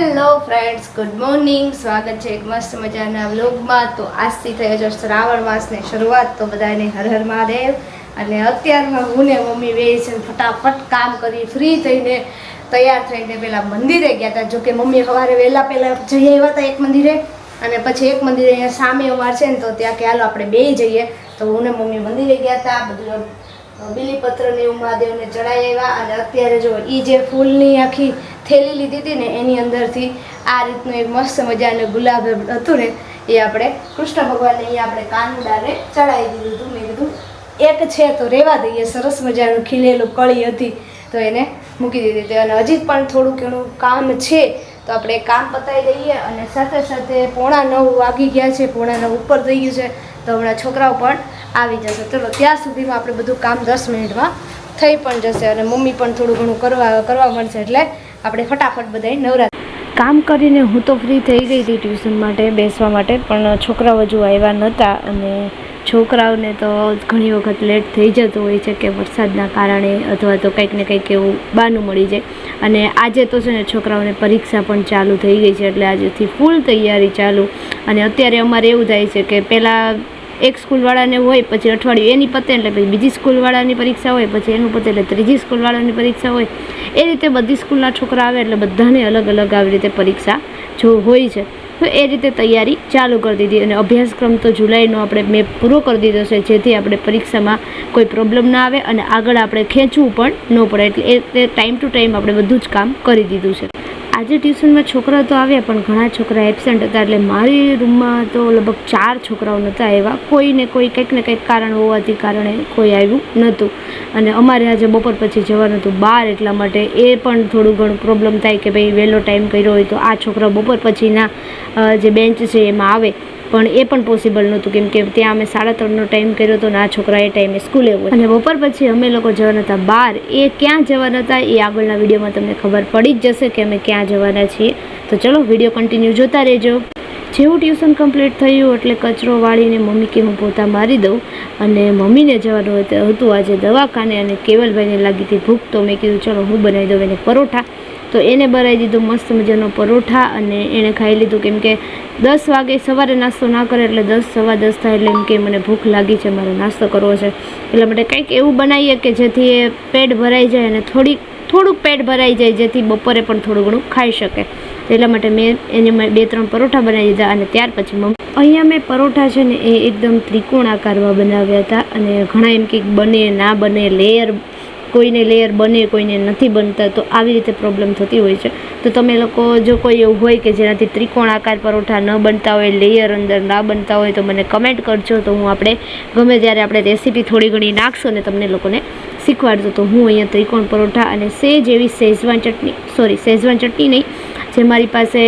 Hello friends, good morning. સ્વાગત છે એક મસ્ત મજાના વ્લોગમાં. તો આજથી થયો છે શ્રાવણ માસની શરૂઆત. તો બધાને હર હર મહાદેવ. અને અત્યારમાં હું ને મમ્મી બે છે ફટાફટ કામ કરી ફ્રી થઈને તૈયાર થઈને પહેલાં મંદિરે ગયા હતા જોકે મમ્મી સવારે વહેલા પહેલાં જઈ આવ્યા હતા એક મંદિરે. અને પછી એક મંદિરે અહીંયા સામે અમાર છે ને, તો ત્યાં કે હાલો આપણે બે જઈએ. તો હું ને મમ્મી મંદિરે ગયા હતા બધું બીલીપત્ર ને એવું મહાદેવને ચડાવી આવ્યા અને અત્યારે જો એ જે ફૂલની આખી થેલી લીધી હતી ને, એની અંદરથી આ રીતનું એક મસ્ત મજાનું ગુલાબ હતું ને, એ આપણે કૃષ્ણ ભગવાનને અહીંયા આપણે કાનુડાને ચડાવી દીધું હતું. મેં કીધું, એક છે તો રહેવા દઈએ. સરસ મજાનું ખીલેલું કળી હતી. તો એને મૂકી દીધી હતી. અને હજી પણ થોડું ઘણું કામ છે, તો આપણે એ કામ પતાવી દઈએ. અને સાથે સાથે પોણા નવ વાગી ગયા છે, પોણા નવ ઉપર થઈ ગયું છે. તો હમણાં છોકરાઓ પણ આવી જશે. ચલો, ત્યાં સુધીમાં આપણે બધું કામ દસ મિનિટમાં થઈ પણ જશે અને મમ્મી પણ થોડું ઘણું કરવા કરવા મળશે એટલે આપણે ફટાફટ બધાય નવરા કામ કરીને હું તો ફ્રી થઈ ગઈ હતી ટ્યુશન માટે, બેસવા માટે, પણ છોકરાઓ હજુ આવ્યા નહોતા અને છોકરાઓને તો ઘણી વખત લેટ થઈ જતું હોય છે કે વરસાદના કારણે અથવા તો કંઈક ને કંઈક એવું બહાનું મળી જાય. અને આજે તો છે ને છોકરાઓને પરીક્ષા પણ ચાલુ થઈ ગઈ છે એટલે આજેથી ફૂલ તૈયારી ચાલુ. અને અત્યારે અમારે એવું થાય છે કે પહેલાં એક સ્કૂલવાળાને હોય, પછી અઠવાડિયું એની પતે એટલે પછી બીજી સ્કૂલવાળાની પરીક્ષા હોય, પછી એનું પતે એટલે ત્રીજી સ્કૂલવાળાની પરીક્ષા હોય. એ રીતે બધી સ્કૂલના છોકરા આવે એટલે બધાને અલગ અલગ આવી રીતે પરીક્ષા જો હોય છે. તો એ રીતે તૈયારી ચાલુ કરી દીધી અને અભ્યાસક્રમ તો જુલાઈનો આપણે મેં પૂરો કરી દીધો છે, જેથી આપણે પરીક્ષામાં કોઈ પ્રોબ્લેમ ના આવે અને આગળ આપણે ખેંચવું પણ ન પડે. એટલે એ ટાઈમ ટુ ટાઈમ આપણે બધું જ કામ કરી દીધું છે. આજે ટ્યુશનમાં છોકરા તો આવ્યા, પણ ઘણા છોકરા એબસેન્ટ હતા. એટલે મારી રૂમમાં તો લગભગ ચાર છોકરાઓ નહોતા આવ્યા. કોઈને કોઈ કંઈક ને કંઈક કારણ હોવાથી કારણે કોઈ આવ્યું નહોતું. અને અમારે આજે બપોર પછી જવાનું હતું બહાર એટલા માટે. એ પણ થોડું ઘણું પ્રોબ્લેમ થાય કે ભાઈ વહેલો ટાઈમ કર્યો હોય તો આ છોકરા બપોર પછીના જે બેન્ચ છે એમાં આવે. પણ એ પણ પોસિબલ નહોતું. કેમ કે ત્યાં અમે સાડા ત્રણનો ટાઈમ કર્યો હતો ના છોકરા એ ટાઈમે સ્કૂલે હોય અને બપોર પછી અમે લોકો જવાના હતા બહાર એ ક્યાં જવાના હતા એ આગળના વિડીયોમાં તમને ખબર પડી જ જશે કે અમે ક્યાં જવાના છીએ. તો ચલો વીડિયો કન્ટિન્યુ જોતા રહેજો. જેવું ટ્યુશન કમ્પ્લીટ થયું એટલે કચરો વાળીને મમ્મી કે હું પોતા મારી દઉં. અને મમ્મીને જવાનું હતું હતું આજે દવાખાને અને કેવલભાઈને લાગી હતી ભૂખ. તો મેં કીધું ચલો હું બનાવી દઉં એને પરોઠા. તો એને બનાવી દીધો મસ્ત મજાનો પરોઠા અને એણે ખાઈ લીધું કેમ કે દસ વાગે સવારે નાસ્તો ના કરે એટલે દસ, સવા દસ થાય એટલે એમ કે મને ભૂખ લાગી છે, મારે નાસ્તો કરવો છે. એટલા માટે કંઈક એવું બનાવીએ કે જેથી એ પેટ ભરાઈ જાય અને થોડીક થોડુંક પેટ ભરાઈ જાય જેથી બપોરે પણ થોડું ઘણું ખાઈ શકે. એટલા માટે મેં એને મેં, બે, ત્રણ પરોઠા બનાવી દીધા અને ત્યાર પછી મમ્મી, અહીંયા મેં પરોઠા છે ને એ એકદમ ત્રિકોણ આકારમાં બનાવ્યા હતા અને ઘણા એમ કે બને, ના બને, લેયર કોઈને લેયર બને, કોઈને નથી બનતા, તો આવી રીતે પ્રોબ્લેમ થતી હોય છે. તો તમે લોકો જો કોઈ એવું હોય કે જેનાથી ત્રિકોણ આકાર પરોઠા ન બનતા હોય લેયર અંદર ના બનતા હોય, તો મને કમેન્ટ કરજો. તો હું આપણે, ગમે ત્યારે આપણે રેસીપી થોડી ઘણી નાખશો અને તમને લોકોને શીખવાડજો તો હું અહીંયા ત્રિકોણ પરોઠા અને સેજ એવી શેઝવાન ચટણી સોરી શેઝવાન ચટણી નહીં, જે મારી પાસે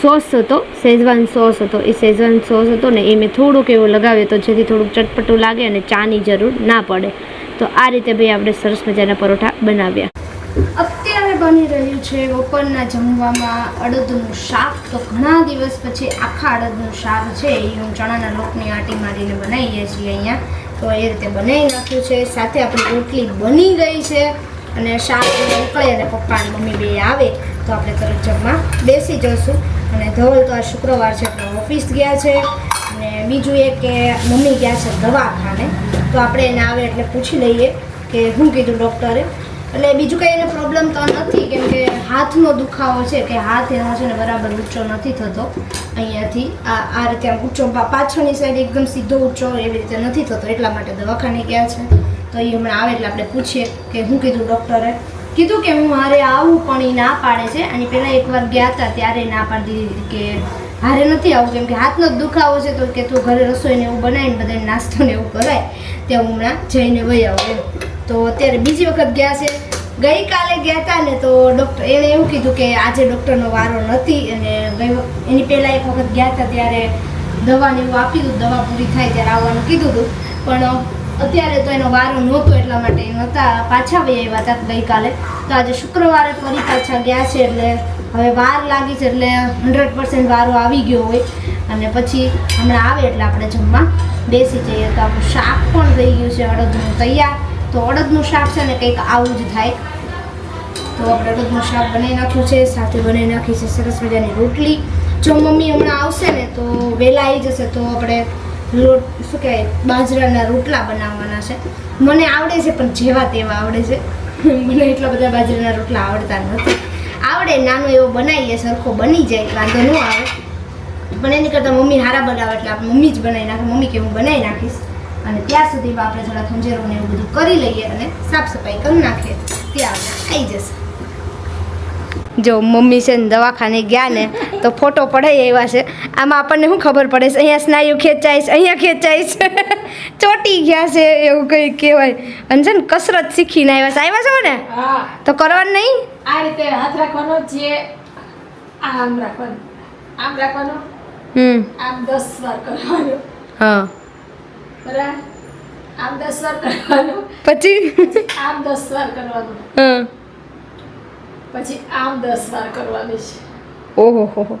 સોસ હતો શેઝવાન સોસ હતો. એ શેઝવાન સોસ હતો ને એ મેં થોડુંક એવો લગાવ્યો તો જેથી થોડુંક ચટપટું લાગે અને ચાની જરૂર ના પડે. તો આ રીતે ભાઈ આપણે સરસ મજાના પરોઠા બનાવ્યા. અત્યારે બની રહ્યું છે બપોરના જમવામાં અડદનું શાક. તો ઘણા દિવસ પછી આખા અડદનું શાક છે એ હું ચણાના લોટની આટી મારીને બનાવીએ છીએ અહીંયા. તો એ રીતે બનાવી નાખ્યું છે. સાથે આપણી રોટલી બની ગઈ છે અને શાક ઉકળે અને પપ્પા અને મમ્મી બે આવે તો આપણે તરત જમવા બેસી જઈશું. અને ધવલ તો આ શુક્રવાર છે એટલે ઓફિસ ગયા છે. અને બીજું એ કે મમ્મી ગયા છે દવાખાને, તો આપણે એને આવે એટલે પૂછી લઈએ કે શું કીધું ડૉક્ટરે. એટલે બીજું કંઈ એને પ્રોબ્લેમ તો નથી, કેમ કે હાથનો દુખાવો છે, કે હાથ એનો છે ને બરાબર ઊંચો નથી થતો અહીંયાથી. આ આ રીતે આમ ઊંચો પાછળની સાઈડ એકદમ સીધો ઊંચો એવી રીતે નથી થતો, એટલા માટે દવાખાને ગયા છે. તો એ હમણાં આવે એટલે આપણે પૂછીએ કે શું કીધું ડૉક્ટરે? કીધું કે હું મારે આવું પણ એ ના પાડે છે. અને પહેલાં એકવાર ગયા હતા ત્યારે ના પાડી દીધી કે હારે નથી આવું એમ કે હાથનો દુખાવો છે તો કે તું ઘરે રસોઈને એવું બનાવીને બધાને નાસ્તો ને એવું કરાય, ત્યાં હું હમણાં જઈને વહી આવું એમ. તો અત્યારે બીજી વખત ગયા છે. ગઈકાલે ગયા હતા ને તો ડૉક્ટર એણે એવું કીધું કે આજે ડૉક્ટરનો વારો નથી અને ગઈ એની પહેલાં એક વખત ગયા હતા ત્યારે દવાને એવું આપી દીધું, દવા પૂરી થાય ત્યારે આવવાનું કીધું હતું પણ અત્યારે તો એનો વારો નહોતો એટલા માટે એ નહોતા પાછા વહી આવ્યા હતા ગઈકાલે. તો આજે શુક્રવારે ફરી પાછા ગયા છે એટલે હવે વાર લાગી છે એટલે હંડ્રેડ પર્સન્ટ વારો આવી ગયો હોય. અને પછી હમણાં આવે એટલે આપણે જમવા બેસી જઈએ. તો આપણું શાક પણ થઈ ગયું છે, અડદનું તૈયાર. તો અડદનું શાક છે ને કંઈક આવું જ થાય. તો આપણે અડદનું શાક બનાવી નાખ્યું છે, સાથે બનાવી નાખી છે સરસ મજાની રોટલી. જો મમ્મી હમણાં આવશે ને તો વહેલા આવી જશે, તો આપણે લોટ શું કહેવાય, બાજરાના રોટલા બનાવવાના છે. મને આવડે છે, પણ જેવા તેવા આવડે છે. મને એટલા બધા બાજરાના રોટલા આવડતા નથી. આવડે, નાનો એવો બનાવીએ, સરખો બની જાય વાંધો ન આવે. પણ એની કરતાં મમ્મી હારા બનાવે, એટલે આપણે મમ્મી જ બનાવી નાખે. મમ્મી કે હું બનાવી નાખીશ. અને ત્યાં સુધીમાં આપણે થોડા ખંજેરોને એવું બધું કરી લઈએ અને સાફ સફાઈ કરી નાખીએ. ત્યાં આવી જશે. જો મમ્મી છે ને દવાખાને ગયા ને તો ફોટો પડાઈ આવ્યા છે. આમાં આપણને શું ખબર પડે છે? અહીંયા સ્નાયુ ખેંચાય છે અહીંયા ખેંચાય છે. ચોટી ગયા છે એવું કંઈ કહેવાય. અને છે ને કસરત શીખીને આવ્યા છે. આવ્યા છો ને? તો કરવાનું નહીં? આ રીતે હાથ રાખવાનો જે આમ રાખવાનું. આમ રાખવાનો. હમ. આમ દસ વાર કરવાનું. હા. બરાબર? આમ દસ વાર કરવાનું. પછી? આમ દસ વાર કરવાનું. હા. પછી આમ દસ વાર કરવાની છે. ઓહો હો.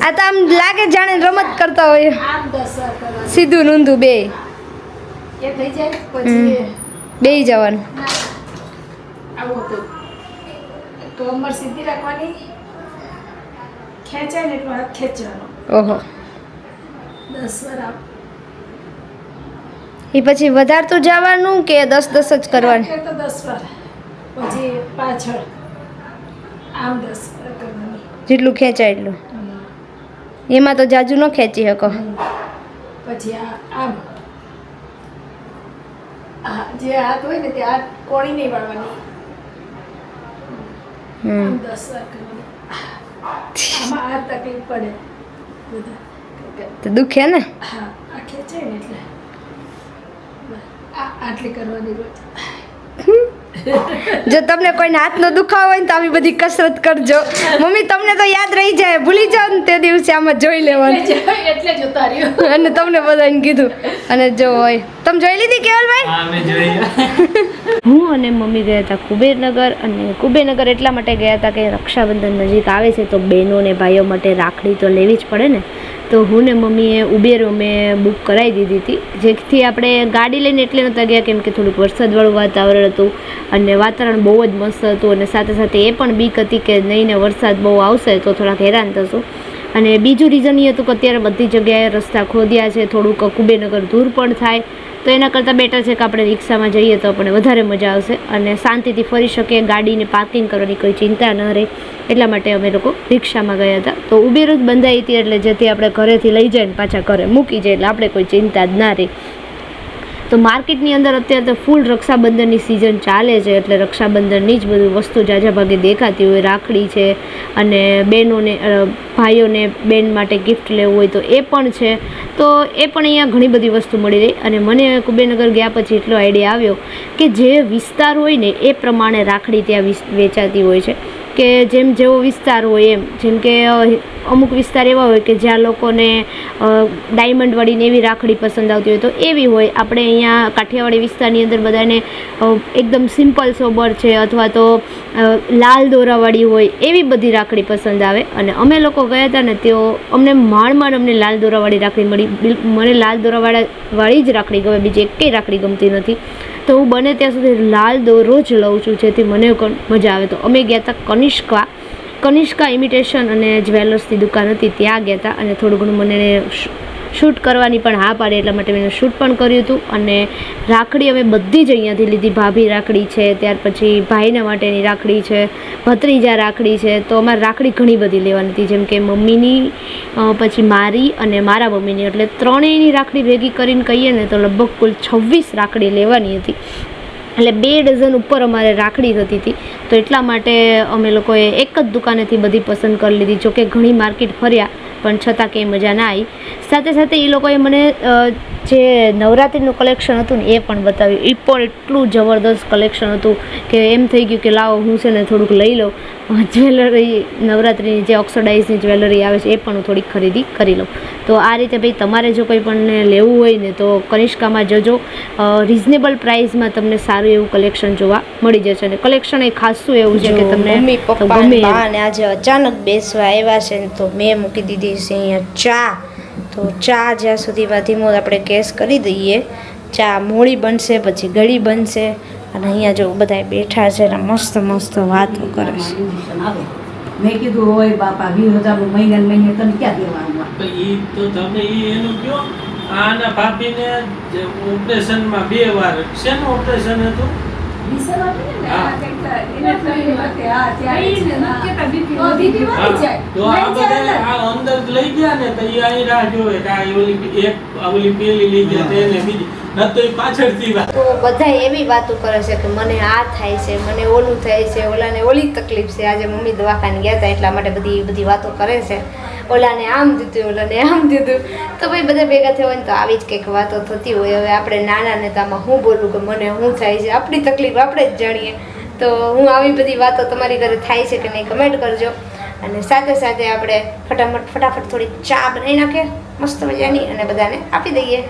આ તો આમ લાગે જાણે રમત કરતા હોય. આમ દસ વાર કરવાનું. સીધું નૂંધું બે. એ થઈ જાય પછી બે જવાનું. આવું હતું. કમર સીધી રાખવાની. ખેંચાય ને એટલો હાથ ખેંચવાનો. ઓહો. દસ વાર આપ એ પછી વધારતું જવાનું કે દસ દસ જ કરવાનું? તો દસ વાર. પછી પાછળ. આમ દસ જેટલું ખેંચાય એટલું. એમાં તો જાજુ ન ખેંચી શકો. પછી આ આમ. જે હાથ હોય ને તે હાથ કોણી નહીં વાળવાની. દસ વાર કરવાની. આમાં આ તકલીફ પડે બધા. તો દુખે ને? હા આ ખેંચાય ને એટલે. આટલી કરવાની રોજ. જો તમને કોઈને હાથનો દુખાવો હોય ને તો આવી બધી કસરત કરજો. મમ્મી તમને તો યાદ રહી જાય. ભૂલી જાવ ને તે દિવસે આમાં જોઈ લેવાનું. એટલે અને તમને બધાને કીધું. અને જો હોય. તમે જોઈ લીધી કેવલભાઈ? હા અને મમ્મી ગયા હતા કુબેરનગર અને કુબેરનગર એટલા માટે ગયા હતા કે રક્ષાબંધન નજીક આવે છે તો બહેનો ને ભાઈઓ માટે રાખડી તો લેવી જ પડે ને. તો હું ને મમ્મીએ ઉબેર મેં બુક કરાવી દીધી હતી. જેથી આપણે ગાડી લઈને એટલે નહોતા ગયા કેમ કે થોડુંક વરસાદવાળું વાતાવરણ હતું અને વાતાવરણ બહુ જ મસ્ત હતું અને સાથે સાથે એ પણ બીક હતી કે નહીં ને વરસાદ બહુ આવશે તો થોડાક હેરાન થશું. અને બીજું રીઝન એ હતું કે અત્યારે બધી જગ્યાએ રસ્તા ખોદ્યા છે, થોડુંક કુબેનગર દૂર પણ થાય. તો એના કરતાં બેટર છે કે આપણે રિક્ષામાં જઈએ તો આપણને વધારે મજા આવશે અને શાંતિથી ફરી શકીએ, ગાડીને પાર્કિંગ કરવાની કોઈ ચિંતા ન રહે. એટલા માટે અમે લોકો રિક્ષામાં ગયા હતા. તો ઉબેર જ બંધાઈ હતી એટલે જેથી આપણે ઘરેથી લઈ જાય ને પાછા ઘરે મૂકી જાય એટલે આપણે કોઈ ચિંતા જ ના રહે. તો માર્કેટની અંદર અત્યારે તો ફૂલ રક્ષાબંધનની સિઝન ચાલે છે, એટલે રક્ષાબંધનની જ બધું વસ્તુ જાજા ભાગે દેખાતી હોય, રાખડી છે અને બહેનોને ભાઈઓને બેન માટે ગિફ્ટ લેવું હોય તો એ પણ છે. તો એ પણ અહીંયા ઘણી બધી વસ્તુ મળી રહી અને મને કુબેરનગર ગયા પછી એટલો આઈડિયા આવ્યો કે જે વિસ્તાર હોય ને એ પ્રમાણે રાખડી ત્યાં વેચાતી હોય છે. કે જેમ જેવો વિસ્તાર હોય એમ. જેમ કે અમુક વિસ્તાર એવા હોય કે જ્યાં લોકોને ડાયમંડ ડાયમંડવાળી ને એવી રાખડી પસંદ આવતી હોય તો એવી હોય. આપણે અહીંયા કાઠિયાવાડી વિસ્તારની અંદર બધાને એકદમ સિમ્પલ સોબર છે અથવા તો લાલ દોરાવાળી હોય એવી બધી રાખડી પસંદ આવે. અને અમે લોકો ગયા હતા ને તેઓ અમને માંડ અમને લાલ દોરાવાળી રાખડી મળી. મને લાલ દોરાવાળા, વાળી જ રાખડી ગમે. બીજી એકેય રાખડી ગમતી નથી. તો હું બને ત્યાં સુધી લાલ દોરો જ લઉં છું, જેથી મને મજા આવે. તો અમે ગયા હતા કનિષ્કા. કનિષ્કા ઇમિટેશન અને જ્વેલર્સની દુકાન હતી, ત્યાં ગયા હતા અને થોડું ઘણું મને શૂટ કરવાની પણ હા પાડી એટલા માટે મેં શૂટ પણ કર્યું હતું. અને રાખડી અમે બધી જ અહીંયાથી લીધી. ભાભી રાખડી છે, ત્યાર પછી ભાઈના માટેની રાખડી છે, ભત્રીજા રાખડી છે. તો અમારે રાખડી ઘણી બધી લેવાની હતી. જેમ કે મમ્મીની પછી મારી અને મારા મમ્મીની. એટલે ત્રણેયની રાખડી ભેગી કરીને કહીએ ને તો લગભગ કુલ છવ્વીસ રાખડી લેવાની હતી. એટલે બે ડઝન ઉપર અમારે રાખડી થતી હતી તો એટલા માટે અમે લોકોએ એક જ દુકાનેથી બધી પસંદ કરી લીધી. જોકે ઘણી માર્કેટ ફર્યા. પણ છતાં કંઈ મજા ના આવી. સાથે સાથે એ લોકોએ મને જે નવરાત્રિનું કલેક્શન હતું ને એ પણ બતાવ્યું. એ પણ એટલું જબરદસ્ત કલેક્શન હતું કે એમ થઈ ગયું કે લાવો હું છે ને થોડુંક લઈ લઉં. જ્વેલરી નવરાત્રિની જે ઓક્સોડાઇઝની જ્વેલરી આવે છે એ પણ હું થોડીક ખરીદી કરી લઉં. તો આ રીતે ભાઈ તમારે જો કંઈ પણ લેવું હોય ને તો કનિષ્કામાં જજો. રિઝનેબલ પ્રાઇસમાં તમને સારું એવું કલેક્શન જોવા મળી જશે અને કલેક્શન એ ખાસું એવું છે કે તમને મમ્મી પપ્પા અને આજે અચાનક બેસવા આવ્યા છે તો મેં મૂકી દીધી છે અહીંયા ચા. તો ચા જ્યાં સુધી ધીમો આપણે ગેસ કરી દઈએ ચા મોળી બનશે પછી ગળી બનશે અને અહીંયા જો બધા બેઠા છે ને મસ્ત મસ્ત વાતો કરે છે. મેં કીધું હોય બાપા વીર હજારનું મહિને મહિને તને ક્યાં દેવાનું એ તો તમે એનું કયો આના ભાભીને ઓપરેશનમાં બે વાર શેનું ઓપરેશન હતું? બધા એવી વાતો કરે છે કે મને આ થાય છે મને ઓલું થાય છે ઓલાને ઓલી તકલીફ છે. આજે મમ્મી દવાખાને ગયા હતા એટલા માટે બધી બધી વાતો કરે છે. ઓલાને આમ દીધું, ઓલાને આમ દીધું. તો ભાઈ બધા ભેગા થયા હોય ને તો આવી જ કંઈક વાતો થતી હોય. હવે આપણે નાના નેતામાં હું બોલું કે મને શું થાય છે? આપણી તકલીફ આપણે જ જાણીએ. તો હું આવી બધી વાતો તમારી ઘરે થાય છે કે નહીં કમેન્ટ કરજો. અને સાથે સાથે આપણે ફટાફટ ફટાફટ થોડી ચા બનાવી નાખીએ. મસ્ત મજાની. અને બધાને આપી દઈએ.